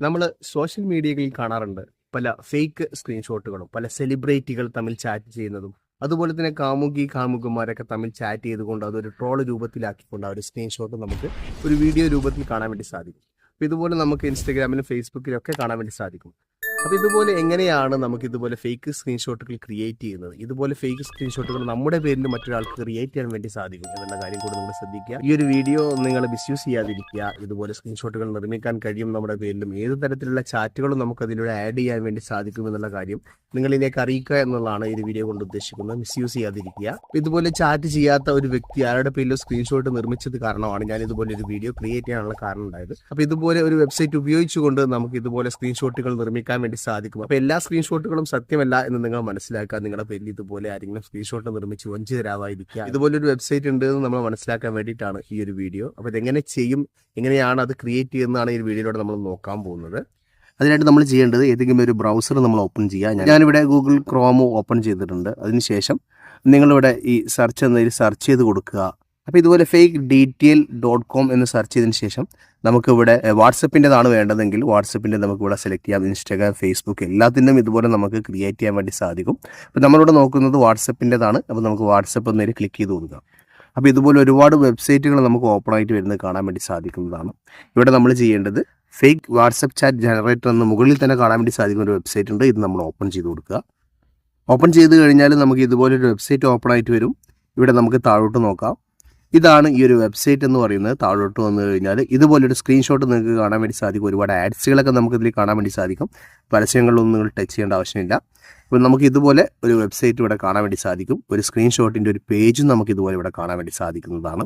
നമ്മൾ സോഷ്യൽ മീഡിയകളിൽ കാണാറുണ്ട് പല ഫേക്ക് സ്ക്രീൻഷോട്ടുകളും പല സെലിബ്രിറ്റികൾ തമ്മിൽ ചാറ്റ് ചെയ്യുന്നതും അതുപോലെ തന്നെ കാമുകി കാമുകന്മാരൊക്കെ തമ്മിൽ ചാറ്റ് ചെയ്തുകൊണ്ട് അതൊരു ട്രോൾ രൂപത്തിലാക്കിക്കൊണ്ട് ആ ഒരു സ്ക്രീൻഷോട്ട് നമുക്ക് ഒരു വീഡിയോ രൂപത്തിൽ കാണാൻ വേണ്ടി സാധിക്കും. അപ്പോൾ ഇതുപോലെ നമുക്ക് ഇൻസ്റ്റഗ്രാമിലും ഫേസ്ബുക്കിലും ഒക്കെ കാണാൻ വേണ്ടി സാധിക്കും. അപ്പോൾ ഇതുപോലെ എങ്ങനെയാണ് നമുക്ക് ഇതുപോലെ ഫേക്ക് സ്ക്രീൻഷോട്ടുകൾ ക്രിയേറ്റ് ചെയ്യുന്നത്? ഇതുപോലെ ഫേക്ക് സ്ക്രീൻഷോട്ടുകൾ നമ്മുടെ പേരിൽ മറ്റൊരാൾക്ക് ക്രിയേറ്റ് ചെയ്യാൻ വേണ്ടി സാധിക്കും എന്നുള്ള കാര്യം കൂടെ നമ്മൾ ശ്രദ്ധിക്കുക. ഈ ഒരു വീഡിയോ നിങ്ങൾ മിസ്യൂസ് ചെയ്യാതിരിക്കുക. ഇതുപോലെ സ്ക്രീൻഷോട്ടുകൾ നിർമ്മിക്കാൻ കഴിയും നമ്മുടെ പേരിലും. ഏത് തരത്തിലുള്ള ചാറ്റുകളും നമുക്ക് അതിലൂടെ ആഡ് ചെയ്യാൻ വേണ്ടി സാധിക്കും എന്നുള്ള കാര്യം നിങ്ങൾ ഇതിലേക്ക് അറിയിക്കുക എന്നുള്ളതാണ് ഈ വീഡിയോ കൊണ്ട് ഉദ്ദേശിക്കുന്നത്. മിസ്യൂസ് ചെയ്യാതിരിക്കുക. ഇതുപോലെ ചാറ്റ് ചെയ്യാത്ത ഒരു വ്യക്തി ആരുടെ പേരിലോ സ്ക്രീൻഷോട്ട് നിർമ്മിച്ചത് കാരണമാണ് ഞാൻ ഇതുപോലെ ഒരു വീഡിയോ ക്രിയേറ്റ് ചെയ്യാനുള്ള കാരണം ഉണ്ടായത്. അപ്പോൾ ഇതുപോലെ ഒരു വെബ്സൈറ്റ് ഉപയോഗിച്ചുകൊണ്ട് നമുക്ക് ഇതുപോലെ സ്ക്രീൻഷോട്ടുകൾ നിർമ്മിക്കാൻ വേണ്ടി സാധിക്കും. അപ്പോൾ എല്ലാ സ്ക്രീൻഷോട്ടുകളും സത്യമല്ല എന്ന് നിങ്ങൾ മനസ്സിലാക്കുക. നിങ്ങളുടെ പേരിൽ ഇതുപോലെ ആരെങ്കിലും സ്ക്രീൻഷോട്ട് നിർമ്മിച്ച് വഞ്ചിതരാവാതിരിക്കുക ഇതുപോലെ ഒരു വെബ്സൈറ്റ് ഉണ്ട് എന്ന് നമ്മൾ മനസ്സിലാക്കാൻ വേണ്ടിയിട്ടാണ് ഈ ഒരു വീഡിയോ. അപ്പോൾ ഇതെങ്ങനെ ചെയ്യും എങ്ങനെയാണ് അത് ക്രിയേറ്റ് ചെയ്യുന്നതാണ് ഈ വീഡിയോയിലൂടെ നമ്മൾ നോക്കാൻ പോകുന്നത്. അതിനായിട്ട് നമ്മൾ ചെയ്യേണ്ടത് ഏതെങ്കിലും ഒരു ബ്രൗസർ നമ്മൾ ഓപ്പൺ ചെയ്യുക. ഞാനിവിടെ ഗൂഗിൾ ക്രോമോ ഓപ്പൺ ചെയ്തിട്ടുണ്ട്. അതിനുശേഷം നിങ്ങളിവിടെ ഈ സെർച്ച് എന്നതിൽ സെർച്ച് ചെയ്ത് കൊടുക്കുക. അപ്പോൾ ഇതുപോലെ ഫേക്ക് ഡീറ്റെയിൽ ഡോട്ട് കോം എന്ന് സെർച്ച് ചെയ്തതിന് ശേഷം നമുക്കിവിടെ വാട്സപ്പിന്റെതാണ് വേണ്ടതെങ്കിൽ വാട്സപ്പിന്റെ നമുക്കിവിടെ സെലക്ട് ചെയ്യാം. ഇൻസ്റ്റാഗ്രാം ഫേസ്ബുക്ക് എല്ലാത്തിന്റെയും ഇതുപോലെ നമുക്ക് ക്രിയേറ്റ് ചെയ്യാൻ വേണ്ടി സാധിക്കും. അപ്പോൾ നമ്മളിവിടെ നോക്കുന്നത് വാട്സപ്പിന്റെതാണ് അപ്പോൾ നമുക്ക് വാട്സപ്പ് നേരെ ക്ലിക്ക് ചെയ്ത് കൊടുക്കാം അപ്പോൾ ഇതുപോലെ ഒരുപാട് വെബ്സൈറ്റുകൾ നമുക്ക് ഓപ്പൺ ആയിട്ട് വരുന്നത് കാണാൻ വേണ്ടി സാധിക്കുന്നതാണ്. ഇവിടെ നമ്മൾ ചെയ്യേണ്ടത് ഫേക്ക് വാട്സപ്പ് ചാറ്റ് ജനറേറ്റർ എന്ന് മുകളിൽ തന്നെ കാണാൻ വേണ്ടി സാധിക്കുന്ന ഒരു വെബ്സൈറ്റ് ഉണ്ട്. ഇത് നമ്മൾ ഓപ്പൺ ചെയ്ത് കൊടുക്കുക. ഓപ്പൺ ചെയ്ത് കഴിഞ്ഞാൽ നമുക്ക് ഇതുപോലെ ഒരു വെബ്സൈറ്റ് ഓപ്പൺ ആയിട്ട് വരും. ഇവിടെ നമുക്ക് താഴോട്ട് നോക്കാം. ഇതാണ് ഈ ഒരു വെബ്സൈറ്റ് എന്ന് പറയുന്നത്. താഴോട്ട് വന്നു കഴിഞ്ഞാൽ ഇതുപോലൊരു സ്ക്രീൻഷോട്ട് നിങ്ങൾക്ക് കാണാൻ വേണ്ടി സാധിക്കും. ഒരുപാട് ആഡ്സുകളൊക്കെ നമുക്ക് ഇതിൽ കാണാൻ വേണ്ടി സാധിക്കും. പരസ്യങ്ങളിലൊന്നും നിങ്ങൾ ടച്ച് ചെയ്യേണ്ട ആവശ്യമില്ല. അപ്പോൾ നമുക്ക് ഇതുപോലെ ഒരു വെബ്സൈറ്റ് ഇവിടെ കാണാൻ വേണ്ടി സാധിക്കും. ഒരു സ്ക്രീൻഷോട്ടിന്റെ ഒരു പേജും നമുക്ക് ഇതുപോലെ ഇവിടെ കാണാൻ വേണ്ടി സാധിക്കുന്നതാണ്.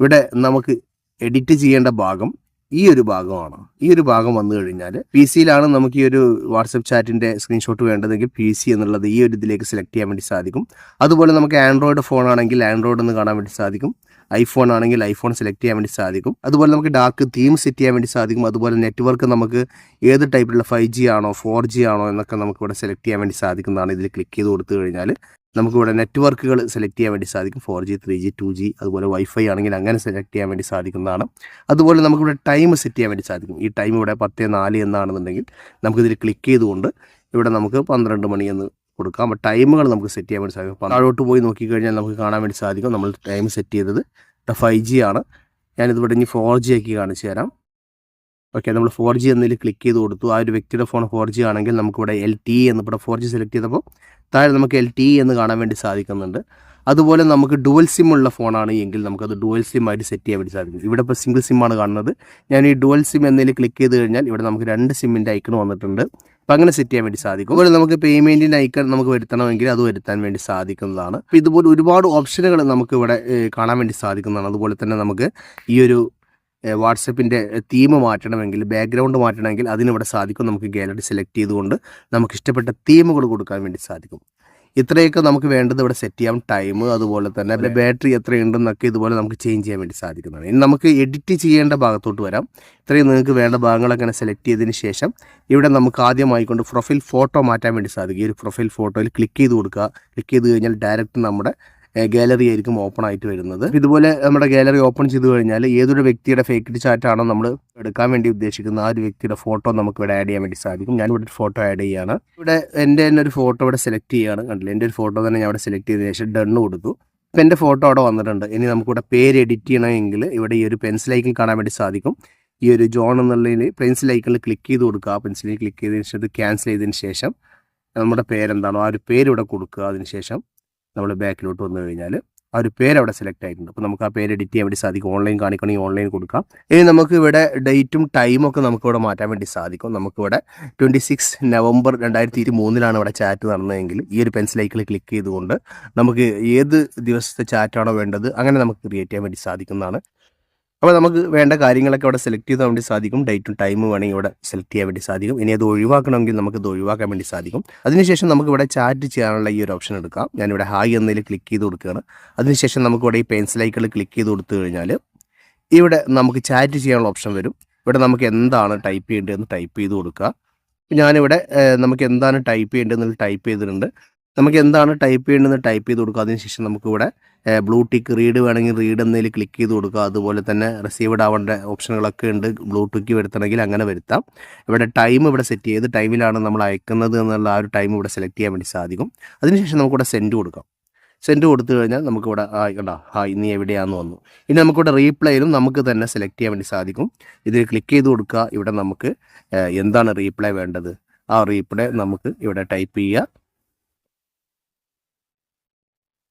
ഇവിടെ നമുക്ക് എഡിറ്റ് ചെയ്യേണ്ട ഭാഗം ഈ ഒരു ഭാഗമാണ്. ഈ ഒരു ഭാഗം വന്നു കഴിഞ്ഞാൽ പി സിയിലാണ് നമുക്ക് ഈ ഒരു വാട്സപ്പ് ചാറ്റിന്റെ സ്ക്രീൻഷോട്ട് വേണ്ടതെങ്കിൽ പി സി എന്നുള്ളത് ഈ ഒരു ഇതിലേക്ക് സെലക്ട് ചെയ്യാൻ വേണ്ടി സാധിക്കും. അതുപോലെ നമുക്ക് ആൻഡ്രോയിഡ് ഫോൺ ആണെങ്കിൽ ആൻഡ്രോയിഡ് എന്ന് കാണാൻ വേണ്ടി സാധിക്കും. ഐഫോൺ ആണെങ്കിൽ ഐഫോൺ സെലക്ട് ചെയ്യാൻ വേണ്ടി സാധിക്കും. അതുപോലെ നമുക്ക് ഡാർക്ക് തീം സെറ്റ് ചെയ്യാൻ വേണ്ടി സാധിക്കും. അതുപോലെ നെറ്റ്വർക്ക് നമുക്ക് ഏത് ടൈപ്പിലുള്ള ഫൈവ് ജി ആണോ ഫോർ ജി ആണോ എന്നൊക്കെ നമുക്ക് ഇവിടെ സെലക്ട് ചെയ്യാൻ വേണ്ടി സാധിക്കുന്നതാണ്. ഇതിൽ ക്ലിക്ക് ചെയ്ത് കൊടുത്തു കഴിഞ്ഞാൽ നമുക്കിവിടെ നെറ്റ്വർക്കുകൾ സെലക്ട് ചെയ്യാൻ വേണ്ടി സാധിക്കും. Four G three G two G അതുപോലെ വൈഫൈ ആണെങ്കിൽ അങ്ങനെ സെലക്ട് ചെയ്യാൻ വേണ്ടി സാധിക്കുന്നതാണ്. അതുപോലെ നമുക്കിവിടെ ടൈം സെറ്റ് ചെയ്യാൻ വേണ്ടി സാധിക്കും. ഈ ടൈം ഇവിടെ പത്ത് നാല് എന്നാണെന്നുണ്ടെങ്കിൽ നമുക്കിതിൽ ക്ലിക്ക് ചെയ്തുകൊണ്ട് ഇവിടെ നമുക്ക് പന്ത്രണ്ട് മണി എന്ന് കൊടുക്കാം. അപ്പോൾ ടൈമുകൾ നമുക്ക് സെറ്റ് ചെയ്യാൻ വേണ്ടി സാധിക്കും. താഴോട്ട് പോയി നോക്കിക്കഴിഞ്ഞാൽ നമുക്ക് കാണാൻ വേണ്ടി സാധിക്കും. നമ്മൾ ടൈം സെറ്റ് ചെയ്തത് ഫൈവ് ജി ആണ്. ഞാനിതിവിടെ ഇനി ഫോർ ജി ആക്കി കാണിച്ചു തരാം. ഓക്കെ നമ്മൾ ഫോർ ജി എന്നതിൽ ക്ലിക്ക് ചെയ്ത് കൊടുത്തു. ആ ഒരു വ്യക്തിയുടെ ഫോൺ ഫോർ ജി ആണെങ്കിൽ നമുക്കിവിടെ എൽ ടി എന്ന് ഇവിടെ ഫോർ ജി സെലക്ട് ചെയ്തപ്പോൾ താഴെ നമുക്ക് എൽ ടി എന്ന് കാണാൻ വേണ്ടി സാധിക്കുന്നുണ്ട്. അതുപോലെ നമുക്ക് ഡുവൽ സിം ഉള്ള ഫോണാണ് എങ്കിൽ നമുക്കത് ഡുവൽ സിം ആയിട്ട് സെറ്റ് ചെയ്യാൻ വേണ്ടി സാധിക്കും. ഇവിടെ ഇപ്പോൾ സിംഗിൾ സിമ്മാണ് കാണുന്നത്. ഞാൻ ഈ ഡുവൽ സിം എന്നതിൽ ക്ലിക്ക് ചെയ്ത് കഴിഞ്ഞാൽ ഇവിടെ നമുക്ക് രണ്ട് സിമ്മിന്റെ ഐക്കൺ വന്നിട്ടുണ്ട്. അപ്പം അങ്ങനെ സെറ്റ് ചെയ്യാൻ വേണ്ടി സാധിക്കും. അതുപോലെ നമുക്ക് പേയ്മെന്റിന്റെ ഐക്കൺ നമുക്ക് വരുത്തണമെങ്കിൽ അത് വരുത്താൻ വേണ്ടി സാധിക്കുന്നതാണ്. അപ്പോൾ ഇതുപോലെ ഒരുപാട് ഓപ്ഷനുകൾ നമുക്ക് ഇവിടെ കാണാൻ വേണ്ടി സാധിക്കുന്നതാണ്. അതുപോലെ തന്നെ നമുക്ക് ഈ ഒരു വാട്സപ്പിന്റെ തീം മാറ്റണമെങ്കിൽ ബാക്ക്ഗ്രൗണ്ട് മാറ്റണമെങ്കിൽ അതിനിവിടെ സാധിക്കും. നമുക്ക് ഗാലറി സെലക്ട് ചെയ്തുകൊണ്ട് നമുക്ക് ഇഷ്ടപ്പെട്ട തീമുകൾ കൊടുക്കാൻ വേണ്ടി സാധിക്കും. ഇത്രയൊക്കെ നമുക്ക് വേണ്ടത് ഇവിടെ സെറ്റ് ചെയ്യാം. ടൈം അതുപോലെ തന്നെ ബാറ്ററി എത്രയുണ്ടെന്നൊക്കെ ഇതുപോലെ നമുക്ക് ചേഞ്ച് ചെയ്യാൻ വേണ്ടി സാധിക്കുന്നതാണ്. ഇനി നമുക്ക് എഡിറ്റ് ചെയ്യേണ്ട ഭാഗത്തോട്ട് വരാം. ഇത്രയും നിങ്ങൾക്ക് വേണ്ട ഭാഗങ്ങളൊക്കെ സെലക്ട് ചെയ്തതിന് ശേഷം ഇവിടെ നമുക്ക് ആദ്യമായിക്കൊണ്ട് പ്രൊഫൈൽ ഫോട്ടോ മാറ്റാൻ വേണ്ടി സാധിക്കും. ഈ ഒരു പ്രൊഫൈൽ ഫോട്ടോയിൽ ക്ലിക്ക് ചെയ്ത് കൊടുക്കുക. ക്ലിക്ക് ചെയ്ത് കഴിഞ്ഞാൽ ഡയറക്റ്റ് നമ്മുടെ ഗാലറി ആയിരിക്കും ഓപ്പൺ ആയിട്ട് വരുന്നത്. ഇതുപോലെ നമ്മുടെ ഗാലറി ഓപ്പൺ ചെയ്ത് കഴിഞ്ഞാൽ ഏതൊരു വ്യക്തിയുടെ ഫേക്ക് ആണോ നമ്മൾ എടുക്കാൻ വേണ്ടി ഉദ്ദേശിക്കുന്ന ആ ഒരു വ്യക്തിയുടെ ഫോട്ടോ നമുക്ക് ഇവിടെ ആഡ് ചെയ്യാൻ വേണ്ടി സാധിക്കും. ഞാൻ ഇവിടെ ഒരു ഫോട്ടോ ആഡ് ചെയ്യാണ്. ഇവിടെ എന്റെ തന്നെ ഒരു ഫോട്ടോ ഇവിടെ സെലക്ട് ചെയ്യാണ്. കണ്ടില്ല? എന്റെ ഒരു ഫോട്ടോ തന്നെ ഞാൻ ഇവിടെ സെലക്ട് ചെയ്തതിന് ശേഷം ഡണ്ണ് കൊടുത്തു. ഇപ്പം എന്റെ ഫോട്ടോ അവിടെ വന്നിട്ടുണ്ട്. ഇനി നമുക്കിവിടെ പേര് എഡിറ്റ് ചെയ്യണമെങ്കിൽ ഇവിടെ ഈ ഒരു പെൻസിൽ ഐക്കൺ കാണാൻ വേണ്ടി സാധിക്കും. ഈ ഒരു ജോൺ എന്നുള്ളതിൽ പെൻസിൽ ഐക്കണിൽ ക്ലിക്ക് ചെയ്ത് കൊടുക്കുക. ആ പെൻസിലിൽ ക്ലിക്ക് ചെയ്തതിന് ശേഷം ക്യാൻസൽ ചെയ്തതിന് ശേഷം നമ്മുടെ പേരെന്താണോ ആ ഒരു പേര് ഇവിടെ കൊടുക്കുക അതിന് ശേഷം. നമ്മൾ ബാക്കിലോട്ട് വന്നു കഴിഞ്ഞാൽ ആ ഒരു പേര് അവിടെ സെലക്ട് ആയിട്ടുണ്ട്. അപ്പോൾ നമുക്ക് ആ പേര് എഡിറ്റ് ചെയ്യാൻ വേണ്ടി സാധിക്കും. ഓൺലൈൻ കാണിക്കണമെങ്കിൽ ഓൺലൈൻ കൊടുക്കാം. ഇനി നമുക്ക് ഇവിടെ ഡേറ്റും ടൈമും ഒക്കെ നമുക്ക് ഇവിടെ മാറ്റാൻ വേണ്ടി സാധിക്കും. നമുക്കിവിടെ ട്വന്റി സിക്സ് നവംബർ രണ്ടായിരത്തി ഇരുപത്തി മൂന്നിലാണ് ഇവിടെ ചാറ്റ് നടന്നതെങ്കിൽ ഈ ഒരു പെൻസിൽ ഐക്കിൾ ക്ലിക്ക് ചെയ്തുകൊണ്ട് നമുക്ക് ഏത് ദിവസത്തെ ചാറ്റാണോ വേണ്ടത് അങ്ങനെ നമുക്ക് ക്രിയേറ്റ് ചെയ്യാൻ വേണ്ടി സാധിക്കുന്നതാണ്. അപ്പോൾ നമുക്ക് വേണ്ട കാര്യങ്ങളൊക്കെ അവിടെ സെലക്ട് ചെയ്താൽ വേണ്ടി സാധിക്കും. ഡേറ്റും ടൈമും വേണമെങ്കിൽ ഇവിടെ സെലക്ട് ചെയ്യാൻ വേണ്ടി സാധിക്കും. ഇനി അത് ഒഴിവാക്കണമെങ്കിൽ നമുക്ക് ഇത് ഒഴിവാക്കാൻ വേണ്ടി സാധിക്കും. അതിനുശേഷം നമുക്ക് ഇവിടെ ചാറ്റ് ചെയ്യാനുള്ള ഈ ഒരു ഓപ്ഷൻ എടുക്കാം. ഞാനിവിടെ ഹായ് എന്നതിൽ ക്ലിക്ക് ചെയ്ത് കൊടുക്കുകയാണ്. അതിനുശേഷം നമുക്ക് ഇവിടെ ഈ പെൻസിൽ ഐക്കണിൽ ക്ലിക്ക് ചെയ്ത് കൊടുത്തു കഴിഞ്ഞാൽ ഇവിടെ നമുക്ക് ചാറ്റ് ചെയ്യാനുള്ള ഓപ്ഷൻ വരും. ഇവിടെ നമുക്ക് എന്താണ് ടൈപ്പ് ചെയ്യേണ്ടതെന്ന് ടൈപ്പ് ചെയ്ത് കൊടുക്കുക. ഞാനിവിടെ നമുക്ക് എന്താണ് ടൈപ്പ് ചെയ്യേണ്ടതെന്ന് ടൈപ്പ് ചെയ്തിട്ടുണ്ട്. നമുക്ക് എന്താണ് ടൈപ്പ് ചെയ്യേണ്ടതെന്ന് ടൈപ്പ് ചെയ്ത് കൊടുക്കുക. അതിനുശേഷം നമുക്കിവിടെ ബ്ലൂ ടിക്ക് റീഡ് വേണമെങ്കിൽ റീഡ് എന്നതിൽ ക്ലിക്ക് ചെയ്ത് കൊടുക്കുക. അതുപോലെ തന്നെ റിസീവ്ഡ് ആവേണ്ട ഓപ്ഷനുകളൊക്കെ ഉണ്ട്. ബ്ലൂ ടിക്ക് വരുത്തണമെങ്കിൽ അങ്ങനെ വരുത്താം. ഇവിടെ ടൈം ഇവിടെ സെറ്റ് ചെയ്ത് ടൈമിലാണ് നമ്മൾ അയക്കുന്നത് എന്നുള്ള ആ ഒരു ടൈം ഇവിടെ സെലക്ട് ചെയ്യാൻ വേണ്ടി സാധിക്കും. അതിനുശേഷം നമുക്കിവിടെ സെൻഡ് കൊടുക്കാം. സെൻഡ് കൊടുത്തു കഴിഞ്ഞാൽ നമുക്കിവിടെ ആ കണ്ടാ? ആ ഇനി എവിടെയാണെന്ന് വന്നു. ഇനി നമുക്കിവിടെ റീപ്ലൈയിലും നമുക്ക് തന്നെ സെലക്ട് ചെയ്യാൻ വേണ്ടി സാധിക്കും. ഇതിൽ ക്ലിക്ക് ചെയ്ത് കൊടുക്കുക. ഇവിടെ നമുക്ക് എന്താണ് റീപ്ലൈ വേണ്ടത്? ആ റീപ്ലൈ നമുക്ക് ഇവിടെ ടൈപ്പ് ചെയ്യുക.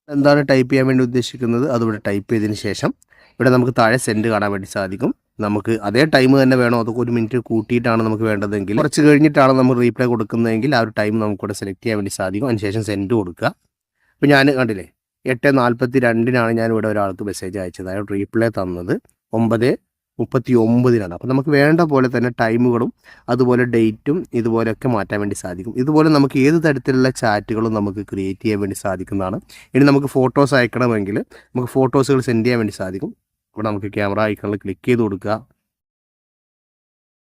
എന്താണ് ടൈപ്പ് ചെയ്യാൻ വേണ്ടി ഉദ്ദേശിക്കുന്നത്? അതിവിടെ ടൈപ്പ് ചെയ്തതിന് ശേഷം ഇവിടെ നമുക്ക് താഴെ സെൻഡ് കാണാൻ വേണ്ടി സാധിക്കും. നമുക്ക് അതേ ടൈം തന്നെ വേണോ? അതൊക്കെ ഒരു മിനിറ്റ് കൂട്ടിയിട്ടാണ് നമുക്ക് വേണ്ടതെങ്കിൽ. കുറച്ച് കഴിഞ്ഞിട്ടാണ് നമ്മൾ റീപ്ലൈ കൊടുക്കുന്നതെങ്കിൽ ആ ഒരു ടൈം നമുക്കിവിടെ സെലക്ട് ചെയ്യാൻ വേണ്ടി സാധിക്കും. അതിനുശേഷം സെൻഡ് കൊടുക്കുക. അപ്പോൾ ഞാൻ കണ്ടില്ലേ എട്ട് നാൽപ്പത്തി രണ്ടിനാണ് ഞാൻ ഇവിടെ ഒരാൾക്ക് മെസ്സേജ് അയച്ചത്. അയാൾ റീപ്ലൈ തന്നത്. ഒമ്പത് മുപ്പത്തി ഒമ്പതിനാണ് അപ്പോൾ നമുക്ക് വേണ്ട പോലെ തന്നെ ടൈമുകളും അതുപോലെ ഡേറ്റും ഇതുപോലെയൊക്കെ മാറ്റാൻ വേണ്ടി സാധിക്കും. ഇതുപോലെ നമുക്ക് ഏത് തരത്തിലുള്ള ചാറ്റുകളും നമുക്ക് ക്രിയേറ്റ് ചെയ്യാൻ വേണ്ടി സാധിക്കുന്നതാണ്. ഇനി നമുക്ക് ഫോട്ടോസ് അയക്കണമെങ്കിൽ നമുക്ക് ഫോട്ടോസുകൾ സെൻഡ് ചെയ്യാൻ വേണ്ടി സാധിക്കും. ഇവിടെ നമുക്ക് ക്യാമറ ഐക്കണിൽ ക്ലിക്ക് ചെയ്ത് കൊടുക്കുക.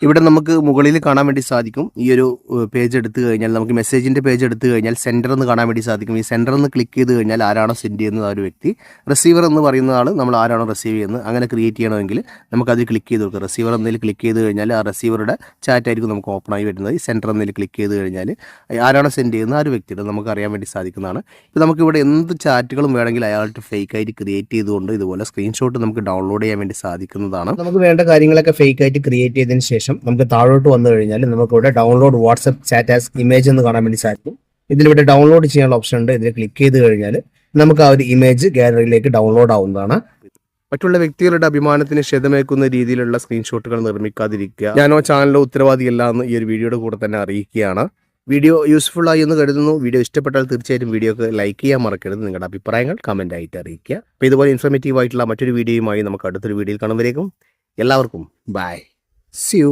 ഇവിടെ നമുക്ക് മുകളിൽ കാണാൻ വേണ്ടി സാധിക്കും. ഈ ഒരു പേജ് എടുത്തു കഴിഞ്ഞാൽ നമുക്ക് മെസ്സേജിന്റെ പേജ് എടുത്തു കഴിഞ്ഞാൽ സെന്റർ എന്ന് കാണാൻ വേണ്ടി സാധിക്കും. ഈ സെന്റർ എന്ന് ക്ലിക്ക് ചെയ്ത് കഴിഞ്ഞാൽ ആരാണോ സെൻഡ് ചെയ്യുന്നത് ആ ഒരു വ്യക്തി. റിസീവർ എന്ന് പറയുന്ന ആൾ നമ്മൾ ആരാണോ റിസീവ് ചെയ്യുന്നത് അങ്ങനെ ക്രിയേറ്റ് ചെയ്യണമെങ്കിൽ നമുക്ക് അത് ക്ലിക്ക് ചെയ്ത് കൊടുക്കുക റിസീവർ എന്നതിൽ ക്ലിക്ക് ചെയ്ത് കഴിഞ്ഞാൽ ആ റിസീവറുടെ ചാറ്റ് ആയിരിക്കും നമുക്ക് ഓപ്പൺ ആയി വരുന്നത്. ഈ സെന്റർ എന്നതിൽ ക്ലിക്ക് ചെയ്ത് കഴിഞ്ഞാൽ ആരാണോ സെൻഡ് ചെയ്യുന്നത് ആ ഒരു വ്യക്തിയുടെ നമുക്ക് അറിയാൻ വേണ്ടി സാധിക്കുന്നതാണ്. ഇപ്പോൾ നമുക്ക് ഇവിടെ എന്ത് ചാറ്റുകളും വേണമെങ്കിൽ അയാളുടെ ഫേക്ക് ആയിട്ട് ക്രിയേറ്റ് ചെയ്തുകൊണ്ട് ഇതുപോലെ സ്ക്രീൻഷോട്ട് നമുക്ക് ഡൗൺലോഡ് ചെയ്യാൻ വേണ്ടി സാധിക്കുന്നതാണ്. നമുക്ക് വേണ്ട കാര്യങ്ങളൊക്കെ ഫേക്ക് ആയിട്ട് ക്രിയേറ്റ് ചെയ്തതിന് ശേഷം നമുക്ക് താഴോട്ട് വന്നു കഴിഞ്ഞാൽ നമുക്ക് ഇവിടെ download WhatsApp chat as image എന്ന് കാണാൻ വേണ്ടി സാധിക്കും. ഇതിലിവിടെ ഡൗൺലോഡ് ചെയ്യാനുള്ള ഓപ്ഷൻ ഉണ്ട്. ഇതിൽ ക്ലിക്ക് ചെയ്ത് കഴിഞ്ഞാൽ നമുക്ക് ആ ഒരു ഇമേജ് ഗാലറിയിലേക്ക് ഡൗൺലോഡ് ആവുന്നതാണ്. മറ്റുള്ള വ്യക്തികളുടെ അഭിമാനത്തിന് ക്ഷതമേക്കുന്ന രീതിയിലുള്ള സ്ക്രീൻഷോട്ടുകൾ നിർമ്മിക്കാതിരിക്കുക. ഞാനോ ചാനലോ ഉത്തരവാദിയല്ല എന്ന് ഈ ഒരു വീഡിയോയുടെ കൂടെ തന്നെ അറിയിക്കുകയാണ്. വീഡിയോ യൂസ്ഫുൾ ആയി എന്ന് കരുതുന്നു. വീഡിയോ ഇഷ്ടപ്പെട്ടാൽ തീർച്ചയായിട്ടും വീഡിയോക്ക് ലൈക്ക് ചെയ്യാൻ മറക്കരുത്. നിങ്ങളുടെ അഭിപ്രായങ്ങൾ കമന്റ് ആയിട്ട് അറിയിക്കുക. അപ്പോൾ ഇതുപോലെ ഇൻഫർമേറ്റീവ് ആയിട്ടുള്ള മറ്റൊരു വീഡിയോയുമായി നമുക്ക് അടുത്തൊരു വീഡിയോയിൽ കാണുമ്പോഴേക്കും എല്ലാവർക്കും ബൈ സി യു